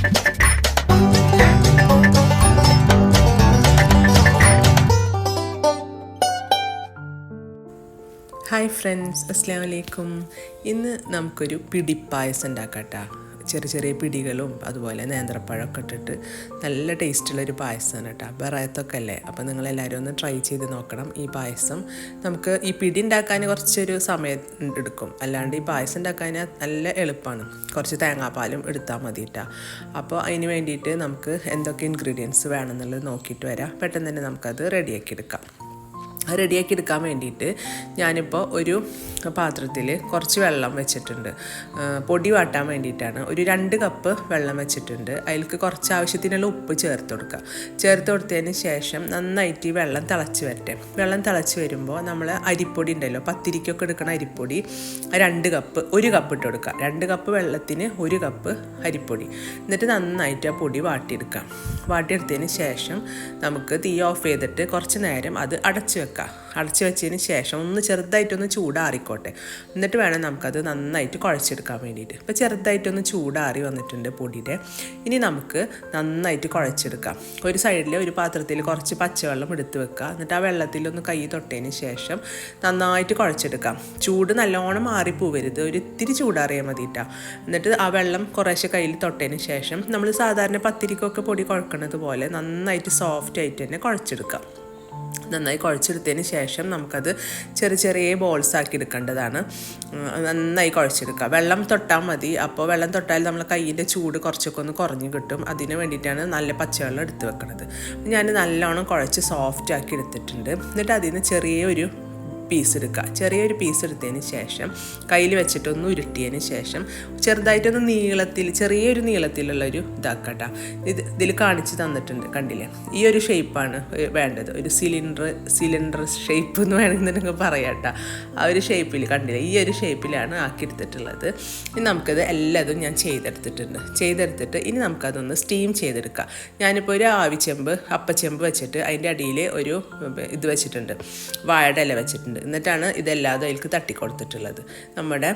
Hi friends അസ്സാം വലൈക്കും ഇന്ന് നമുക്കൊരു പിടിപ്പായസം ഉണ്ടാക്കാട്ടാ. ചെറിയ ചെറിയ പിടികളും അതുപോലെ നേന്ത്രപ്പഴമൊക്കെ ഇട്ടിട്ട് നല്ല ടേസ്റ്റുള്ളൊരു പായസമാണ് കേട്ടോ. ബറായത്തൊക്കെ അല്ലേ? അപ്പോൾ നിങ്ങളെല്ലാവരും ഒന്ന് ട്രൈ ചെയ്ത് നോക്കണം. ഈ പായസം നമുക്ക് ഈ പിടി ഉണ്ടാക്കാൻ കുറച്ചൊരു സമയം എടുക്കും. അല്ലാണ്ട് ഈ പായസം ഉണ്ടാക്കാൻ നല്ല എളുപ്പമാണ്. കുറച്ച് തേങ്ങാപ്പാലും എടുത്താൽ മതി കേട്ടോ. അപ്പോൾ അതിന് വേണ്ടിയിട്ട് നമുക്ക് എന്തൊക്കെ ഇൻഗ്രീഡിയൻസ് വേണമെന്നുള്ളത് നോക്കിയിട്ട് വരാം. പെട്ടെന്ന് തന്നെ നമുക്കത് റെഡിയാക്കി എടുക്കാം. റെഡിയാക്കി എടുക്കാൻ വേണ്ടിയിട്ട് ഞാനിപ്പോൾ ഒരു പാത്രത്തിൽ കുറച്ച് വെള്ളം വെച്ചിട്ടുണ്ട്. പൊടി വാട്ടാൻ വേണ്ടിയിട്ടാണ്. ഒരു രണ്ട് കപ്പ് വെള്ളം വെച്ചിട്ടുണ്ട്. അതിലേക്ക് കുറച്ച് ആവശ്യത്തിനുള്ള ഉപ്പ് ചേർത്ത് കൊടുക്കുക. ചേർത്ത് കൊടുത്തതിന് ശേഷം നന്നായിട്ട് ഈ വെള്ളം തിളച്ച് വരട്ടെ. വെള്ളം തിളച്ച് വരുമ്പോൾ നമ്മൾ അരിപ്പൊടി ഉണ്ടല്ലോ പത്തിരിക്കൊക്കെ എടുക്കണ അരിപ്പൊടി രണ്ട് കപ്പ് ഒരു കപ്പ് ഇട്ട് കൊടുക്കുക. രണ്ട് കപ്പ് വെള്ളത്തിന് ഒരു കപ്പ് അരിപ്പൊടി. എന്നിട്ട് നന്നായിട്ട് ആ പൊടി വാട്ടിയെടുക്കാം വാട്ടിയെടുത്തതിന് ശേഷം നമുക്ക് തീ ഓഫ് ചെയ്തിട്ട് കുറച്ച് നേരം അത് അടച്ച് വെക്കാം അടച്ചു വെച്ചതിന് ശേഷം ഒന്ന് ചെറുതായിട്ടൊന്ന് ചൂടാറിക്കോട്ടെ. എന്നിട്ട് വേണം നമുക്കത് നന്നായിട്ട് കുഴച്ചെടുക്കാൻ വേണ്ടിയിട്ട്. ഇപ്പോൾ ചെറുതായിട്ടൊന്ന് ചൂടാറി വന്നിട്ടുണ്ട് പൊടിയുടെ. ഇനി നമുക്ക് നന്നായിട്ട് കുഴച്ചെടുക്കാം. ഒരു സൈഡിൽ ഒരു പാത്രത്തിൽ കുറച്ച് പച്ചവെള്ളം എടുത്ത് വെക്കുക. എന്നിട്ട് ആ വെള്ളത്തിലൊന്ന് കൈ തൊട്ടതിന് ശേഷം നന്നായിട്ട് കുഴച്ചെടുക്കാം. ചൂട് നല്ലോണം മാറിപ്പോവരുത്. ഒരു ഇത്തിരി ചൂടാറിയാൽ മതിയിട്ടാ എന്നിട്ട് ആ വെള്ളം കുറേശ്ശെ കയ്യിൽ തൊട്ടതിന് ശേഷം നമ്മൾ സാധാരണ പത്തിരിക്കൊക്കെ പൊടി കുഴക്കണത് പോലെ നന്നായിട്ട് സോഫ്റ്റ് ആയിട്ട് തന്നെ കുഴച്ചെടുക്കാം. നന്നായി കുഴച്ചെടുത്തതിന് ശേഷം നമുക്കത് ചെറിയ ചെറിയ ബോൾസ് ആക്കി എടുക്കേണ്ടതാണ്. നന്നായി കുഴച്ചെടുക്കുക. വെള്ളം തൊട്ടാൽ മതി. അപ്പോൾ വെള്ളം തൊട്ടാൽ നമ്മൾ കയ്യിന്റെ ചൂട് കുറച്ചൊക്കെ ഒന്ന് കുറഞ്ഞു കിട്ടും. അതിന് വേണ്ടിയിട്ടാണ് നല്ല പച്ചവെള്ളം എടുത്ത് വെക്കുന്നത് ഞാൻ നല്ലോണം കുഴച്ച് സോഫ്റ്റ് ആക്കി എടുത്തിട്ടുണ്ട്. എന്നിട്ട് അതിൽ നിന്ന് ചെറിയൊരു പീസ് എടുക്കുക. ചെറിയൊരു പീസ് എടുത്തതിന് ശേഷം കയ്യിൽ വെച്ചിട്ടൊന്ന് ഉരുട്ടിയതിന് ശേഷം ചെറുതായിട്ടൊന്ന് നീളത്തിൽ ചെറിയൊരു നീളത്തിലുള്ളൊരു ഇതാക്കട്ട. ഇത് ഇതിൽ കാണിച്ച് തന്നിട്ടുണ്ട് കണ്ടില്ലേ? ഈ ഒരു ഷേപ്പാണ് വേണ്ടത്. ഒരു സിലിണ്ടർ സിലിണ്ടർ ഷേപ്പ് എന്ന് വേണമെന്നുണ്ടെങ്കിൽ പറയാട്ട. ആ ഒരു ഷേപ്പിൽ കണ്ടില്ലേ? ഈ ഒരു ഷേപ്പിലാണ് ആക്കിയെടുത്തിട്ടുള്ളത്. ഇനി നമുക്കത് എല്ലാതും ഞാൻ ചെയ്തെടുത്തിട്ടുണ്ട്. ചെയ്തെടുത്തിട്ട് ഇനി നമുക്കതൊന്ന് സ്റ്റീം ചെയ്തെടുക്കാം. ഞാനിപ്പോൾ ഒരു ആവിച്ചെമ്പ് അപ്പച്ചെമ്പ് വെച്ചിട്ട് അതിന്റെ അടിയിൽ ഒരു ഇത് വെച്ചിട്ടുണ്ട്. വാഴയുടെ ഇല വെച്ചിട്ടുണ്ട്. എന്നിട്ടാണ് ഇതെല്ലാതും അതിലേക്ക് തട്ടിക്കൊടുത്തിട്ടുള്ളത്. നമ്മുടെ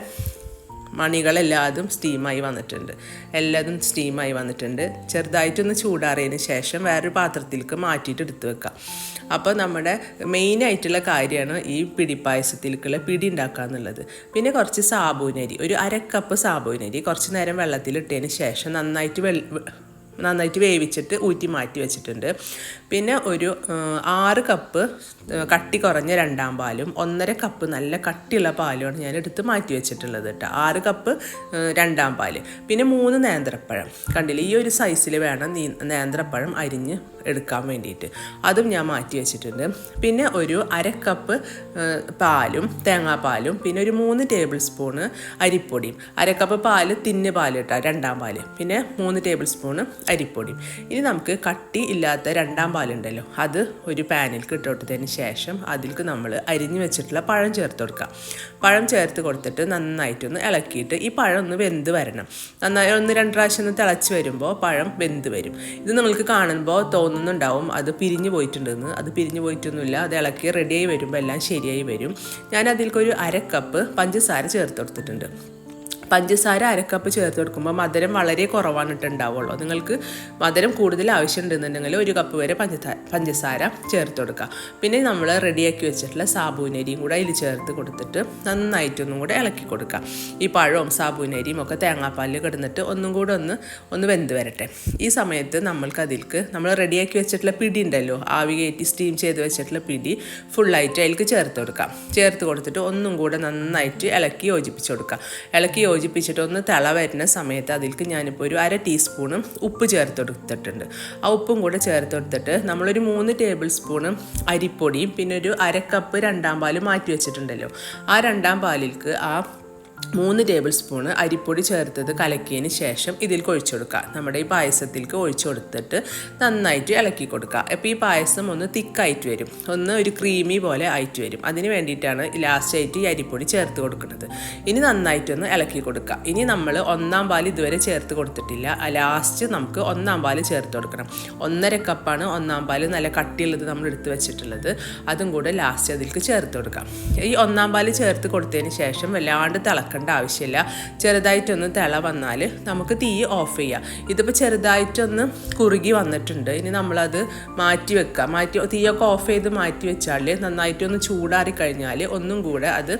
മണികളെല്ലാതും സ്റ്റീമായി വന്നിട്ടുണ്ട്. എല്ലാതും സ്റ്റീമായി വന്നിട്ടുണ്ട്. ചെറുതായിട്ടൊന്ന് ചൂടാറിയതിന് ശേഷം വേറൊരു പാത്രത്തിലേക്ക് മാറ്റിയിട്ട് എടുത്തു വെക്കാം. അപ്പോൾ നമ്മുടെ മെയിൻ ആയിട്ടുള്ള കാര്യമാണ് ഈ പിടിപ്പായസത്തിലേക്കുള്ള പിടി ഉണ്ടാക്കുക എന്നുള്ളത്. പിന്നെ കുറച്ച് സാബൂനരി. ഒരു അര കപ്പ് സാബൂനരി കുറച്ച് നേരം വെള്ളത്തിലിട്ടതിന് ശേഷം നന്നായിട്ട് വെൾ നന്നായിട്ട് വേവിച്ചിട്ട് ഊറ്റി മാറ്റി വെച്ചിട്ടുണ്ട്. പിന്നെ ഒരു ആറ് കപ്പ് കട്ടി കുറഞ്ഞ രണ്ടാം പാലും ഒന്നര കപ്പ് നല്ല കട്ടിയുള്ള പാലുമാണ് ഞാൻ എടുത്ത് മാറ്റി വെച്ചിട്ടുള്ളത് കേട്ടോ ആറ് കപ്പ് രണ്ടാം പാൽ. പിന്നെ മൂന്ന് നേന്ത്രപ്പഴം. കണ്ടില്ലേ ഈ ഒരു സൈസിൽ വേണം നീ നേന്ത്രപ്പഴം അരിഞ്ഞ് എടുക്കാൻ വേണ്ടിയിട്ട്. അതും ഞാൻ മാറ്റി വെച്ചിട്ടുണ്ട്. പിന്നെ ഒരു അര കപ്പ് പാലും തേങ്ങാപ്പാലും പിന്നെ ഒരു മൂന്ന് ടേബിൾ സ്പൂണ് അരിപ്പൊടിയും അര കപ്പ് പാൽ തിന്ന് പാൽ കേട്ടോ രണ്ടാം പാൽ. പിന്നെ മൂന്ന് ടേബിൾ സ്പൂണ് അരിപ്പൊടിയും. ഇനി നമുക്ക് കട്ടി ഇല്ലാത്ത രണ്ടാം പാലുണ്ടല്ലോ അത് ഒരു പാനിൽ ഇട്ട് കൊടുത്തതിന് ശേഷം അതിൽക്ക് നമ്മൾ അരിഞ്ഞു വെച്ചിട്ടുള്ള പഴം ചേർത്ത് കൊടുക്കുക പഴം ചേർത്ത് കൊടുത്തിട്ട് നന്നായിട്ടൊന്ന് ഇളക്കിയിട്ട് ഈ പഴം ഒന്ന് വെന്ത് വരണം. നന്നായി ഒന്ന് രണ്ട് പ്രാവശ്യം ഒന്ന് തിളച്ച് വരുമ്പോൾ പഴം വെന്ത് വരും. ഇത് നമ്മൾക്ക് കാണുമ്പോൾ തോന്നുന്നുണ്ടാവും അത് പിരിഞ്ഞു പോയിട്ടുണ്ടെന്ന്. അത് പിരിഞ്ഞു പോയിട്ടൊന്നുമില്ല അത് ഇളക്കി റെഡിയായി വരുമ്പോൾ എല്ലാം ശരിയായി വരും. ഞാൻ അതിൽക്കൊരു അര കപ്പ് പഞ്ചസാര ചേർത്ത് കൊടുത്തിട്ടുണ്ട്. പഞ്ചസാര അരക്കപ്പ് ചേർത്ത് കൊടുക്കുമ്പോൾ മധുരം വളരെ കുറവാണ് ഉണ്ടാവുള്ളൂ. നിങ്ങൾക്ക് മധുരം കൂടുതൽ ആവശ്യമുണ്ടെന്നുണ്ടെങ്കിൽ ഒരു കപ്പ് വരെ പഞ്ചസാര പഞ്ചസാര ചേർത്ത് കൊടുക്കുക. പിന്നെ നമ്മൾ റെഡിയാക്കി വെച്ചിട്ടുള്ള സാബൂനരിയും കൂടെ അതിൽ ചേർത്ത് കൊടുത്തിട്ട് നന്നായിട്ടൊന്നും കൂടെ ഇളക്കി കൊടുക്കുക. ഈ പഴവും സാബൂനരിയും ഒക്കെ തേങ്ങാപ്പാലിൽ കിടന്നിട്ട് ഒന്നും കൂടെ ഒന്ന് ഒന്ന് വെന്ത് വരട്ടെ. ഈ സമയത്ത് നമ്മൾക്ക് അതിൽക്ക് നമ്മൾ റെഡിയാക്കി വെച്ചിട്ടുള്ള പിടി ഉണ്ടല്ലോ ആവി കയറ്റി സ്റ്റീം ചെയ്ത് വെച്ചിട്ടുള്ള പിടി ഫുള്ളായിട്ട് അതിൽക്ക് ചേർത്ത് കൊടുക്കാം ചേർത്ത് കൊടുത്തിട്ട് ഒന്നും കൂടെ നന്നായിട്ട് ഇളക്കി യോജിപ്പിച്ച് കൊടുക്കുക. ഇളക്കി യോജിപ്പിച്ചിട്ട് ഒന്ന് തിള വരുന്ന സമയത്ത് അതിൽക്ക് ഞാനിപ്പോൾ ഒരു അര ടീസ്പൂണ് ഉപ്പ് ചേർത്ത് കൊടുത്തിട്ടുണ്ട് ആ ഉപ്പും കൂടെ ചേർത്ത് കൊടുത്തിട്ട് നമ്മളൊരു മൂന്ന് ടേബിൾ സ്പൂണ് അരിപ്പൊടിയും പിന്നെ ഒരു അര കപ്പ് രണ്ടാം പാൽ മാറ്റി വെച്ചിട്ടുണ്ടല്ലോ. ആ രണ്ടാം പാലിലേക്ക് ആ മൂന്ന് ടേബിൾ സ്പൂണ് അരിപ്പൊടി ചേർത്തത് കലക്കിയതിന് ശേഷം ഇതിലേക്ക് ഒഴിച്ചു കൊടുക്കുക നമ്മുടെ ഈ പായസത്തിലേക്ക് ഒഴിച്ചു കൊടുത്തിട്ട് നന്നായിട്ട് ഇളക്കി കൊടുക്കുക. അപ്പോൾ ഈ പായസം ഒന്ന് തിക്കായിട്ട് വരും. ഒന്ന് ഒരു ക്രീമി പോലെ ആയിട്ട് വരും. അതിന് വേണ്ടിയിട്ടാണ് ലാസ്റ്റായിട്ട് ഈ അരിപ്പൊടി ചേർത്ത് കൊടുക്കുന്നത്. ഇനി നന്നായിട്ടൊന്ന് ഇളക്കി കൊടുക്കുക. ഇനി നമ്മൾ ഒന്നാം പാൽ ഇതുവരെ ചേർത്ത് കൊടുത്തിട്ടില്ല. ലാസ്റ്റ് നമുക്ക് ഒന്നാം പാൽ ചേർത്ത് കൊടുക്കണം. ഒന്നര കപ്പാണ് ഒന്നാം പാൽ നല്ല കട്ടിയുള്ളത് നമ്മൾ എടുത്ത് വെച്ചിട്ടുള്ളത്. അതും കൂടെ ലാസ്റ്റ് അതിലേക്ക് ചേർത്ത് കൊടുക്കാം. ഈ ഒന്നാം പാൽ ചേർത്ത് കൊടുത്തതിന് ശേഷം വല്ലാണ്ട് തിളക്കണം ഇളക്കേണ്ട ആവശ്യമില്ല. ചെറുതായിട്ടൊന്ന് തിള വന്നാൽ നമുക്ക് തീ ഓഫ് ചെയ്യാം. ഇതിപ്പോൾ ചെറുതായിട്ടൊന്ന് കുറുകി വന്നിട്ടുണ്ട്. ഇനി നമ്മളത് മാറ്റി വെക്കുക മാറ്റി തീയൊക്കെ ഓഫ് ചെയ്ത് മാറ്റി വെച്ചാൽ നന്നായിട്ടൊന്ന് ചൂടാറി കഴിഞ്ഞാൽ ഒന്നും കൂടെ അത്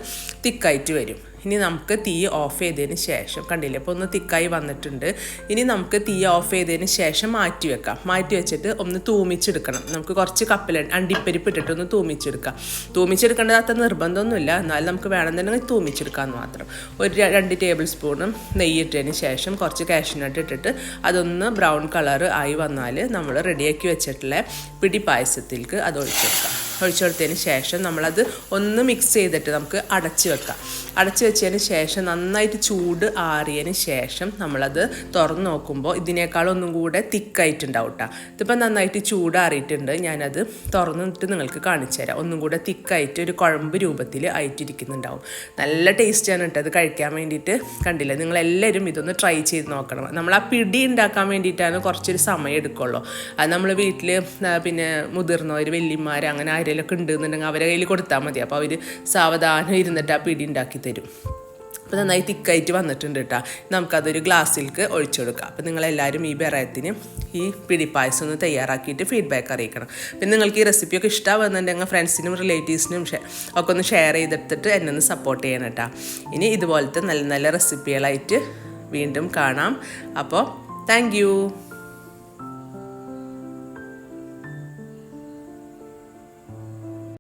തിക്കായിട്ട് വരും. ഇനി നമുക്ക് തീ ഓഫ് ചെയ്തതിന് ശേഷം കണ്ടില്ലേ? അപ്പോൾ ഒന്ന് തിക്കായി വന്നിട്ടുണ്ട്. ഇനി നമുക്ക് തീ ഓഫ് ചെയ്തതിന് ശേഷം മാറ്റി വെക്കാം. മാറ്റി വെച്ചിട്ട് ഒന്ന് തൂമിച്ചെടുക്കണം. നമുക്ക് കുറച്ച് കപ്പൽ അണ്ടിപ്പരിപ്പ് ഇട്ടിട്ട് ഒന്ന് തൂമിച്ചെടുക്കാം. തൂമിച്ചെടുക്കേണ്ടത് അത്ര നിർബന്ധമൊന്നുമില്ല. എന്നാലും നമുക്ക് വേണമെന്നുണ്ടെങ്കിൽ തൂമിച്ചെടുക്കാമെന്ന് മാത്രം. ഒരു രണ്ട് ടേബിൾ സ്പൂണും നെയ്യ് ഇട്ടതിന് ശേഷം കുറച്ച് കാഷ്നട്ട് ഇട്ടിട്ട് അതൊന്ന് ബ്രൗൺ കളർ ആയി വന്നാൽ നമ്മൾ റെഡിയാക്കി വെച്ചിട്ടുള്ള പിടി പായസത്തിലേക്ക് അത് ഒഴിച്ചെടുക്കാം. ഒഴിച്ചെടുത്തതിന് ശേഷം നമ്മളത് ഒന്ന് മിക്സ് ചെയ്തിട്ട് നമുക്ക് അടച്ച് വെക്കാം. അടച്ച് വെച്ചതിന് ശേഷം നന്നായിട്ട് ചൂട് ആറിയതിന് ശേഷം നമ്മളത് തുറന്ന് നോക്കുമ്പോൾ ഇതിനേക്കാൾ ഒന്നും കൂടെ തിക്കായിട്ടുണ്ടാവും കേട്ടോ ഇതിപ്പോൾ നന്നായിട്ട് ചൂടാറിയിട്ടുണ്ട് ഞാനത് തുറന്നിട്ട് നിങ്ങൾക്ക് കാണിച്ചു തരാം. ഒന്നും കൂടെ തിക്കായിട്ട് ഒരു കുഴമ്പ് രൂപത്തിൽ ആയിട്ടിരിക്കുന്നുണ്ടാവും. നല്ല ടേസ്റ്റാണ് കേട്ടോ അത് കഴിക്കാൻ വേണ്ടിയിട്ട് കണ്ടില്ലേ? നിങ്ങളെല്ലാവരും ഇതൊന്ന് ട്രൈ ചെയ്ത് നോക്കണം. നമ്മൾ ആ പിടി ഉണ്ടാക്കാൻ വേണ്ടിയിട്ടാണ് കുറച്ചൊരു സമയം എടുക്കുള്ളൂ. അത് നമ്മൾ വീട്ടിൽ പിന്നെ മുതിർന്നവർ വല്യമാർ അങ്ങനെ ആരെങ്കിലുമൊക്കെ ഉണ്ടെന്നുണ്ടെങ്കിൽ അവരെ കയ്യിൽ കൊടുത്താൽ മതി. അപ്പോൾ അവർ സാവധാനം ഇരുന്നിട്ട് ആ പിടി ഉണ്ടാക്കി തരും. അപ്പോൾ നന്നായി തിക്കായിട്ട് വന്നിട്ടുണ്ട് കേട്ടോ. നമുക്കതൊരു ഗ്ലാസ്സിലേക്ക് ഒഴിച്ചു കൊടുക്കാം. അപ്പോൾ നിങ്ങളെല്ലാവരും ഈ ബെറയത്തിന് ഈ പിടിപ്പായസം ഒന്ന് തയ്യാറാക്കിയിട്ട് ഫീഡ്ബാക്ക് അറിയിക്കണം. പിന്നെ നിങ്ങൾക്ക് ഈ റെസിപ്പിയൊക്കെ ഇഷ്ടമാകുന്നുണ്ടെങ്കിൽ ഫ്രണ്ട്സിനും റിലേറ്റീവ്സിനും ഒക്കെ ഒന്ന് ഷെയർ ചെയ്തെടുത്തിട്ട് എന്നെ ഒന്ന് സപ്പോർട്ട് ചെയ്യണം കേട്ടോ. ഇനി ഇതുപോലത്തെ നല്ല നല്ല റെസിപ്പികളായിട്ട് വീണ്ടും കാണാം. അപ്പോൾ താങ്ക്